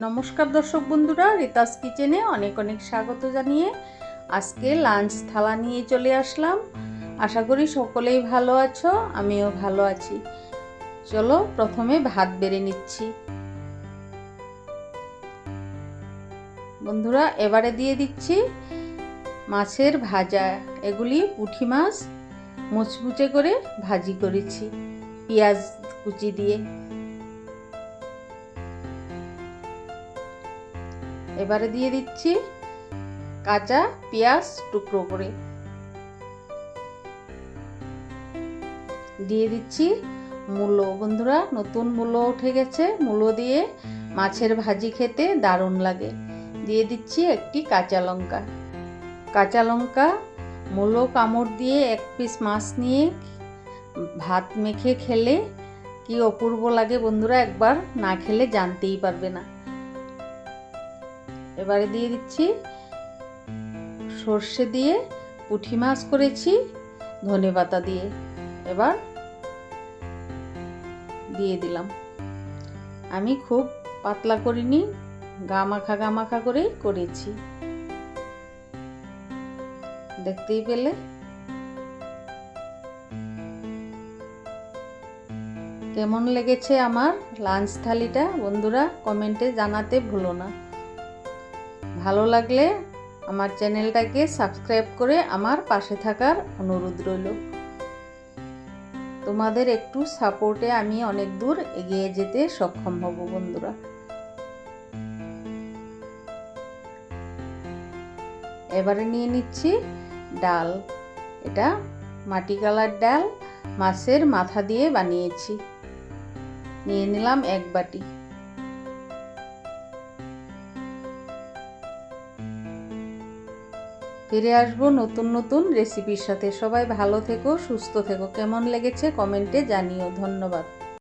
নমস্কার দর্শক বন্ধুরা, রিতাস কিচেনে অনেক অনেক স্বাগত জানিয়ে আজকে লাঞ্চ থালা নিয়ে চলে আসলাম। আশা করি সকলেই ভালো আছো, আমিও ভালো আছি। চলো প্রথমে ভাত বেড়ে নিচ্ছি। বন্ধুরা, এবারে দিয়ে দিচ্ছি মাছের ভাজা। এগুলি পুঁটি মাছ, মুচমুচে করে ভাজি করেছি, পেঁয়াজ কুচি দিয়ে। এবারে দিয়ে দিচ্ছি কাঁচা পেঁয়াজ টুকরো করে। দিয়ে দিচ্ছি মূলো। বন্ধুরা, নতুন মূলো উঠে গেছে। মূলো দিয়ে মাছের ভাজি খেতে দারুণ লাগে। দিয়ে দিচ্ছি একটি কাঁচা লঙ্কা। কাঁচা লঙ্কা, মূলো কামড় দিয়ে এক পিস মাছ নিয়ে ভাত মেখে খেলে কি অপূর্ব লাগে বন্ধুরা, একবার না খেলে জানতেই পারবে না। এবারে দিয়ে দিচ্ছি সর্ষে দিয়ে পুঁটি মাছ করেছি, ধনে পাতা দিয়ে। এবার দিয়ে দিলাম। আমি খুব পাতলা করিনি, গামাখা গামাখা করেই করেছি। দেখতেই পেলে? কেমন লেগেছে আমার লাঞ্চ থালিটা? বন্ধুরা কমেন্টে জানাতে ভুলো না। ভালো লাগলে আমার চ্যানেলটাকে সাবস্ক্রাইব করে আমার পাশে থাকার অনুরোধ রইল। তোমাদের একটু সাপোর্টে আমি অনেক দূর এগিয়ে যেতে সক্ষম হব বন্ধুরা। এবারে নিয়ে নিচ্ছি ডাল। এটা মাটি কালার ডাল, মাছের মাথা দিয়ে বানিয়েছি। নিয়ে নিলাম এক বাটি। ফিরে আসব নতুন নতুন রেসিপির সাথে। সবাই ভালো থেকো, সুস্থ থেকো। কেমন লেগেছে কমেন্টে জানিও। ধন্যবাদ।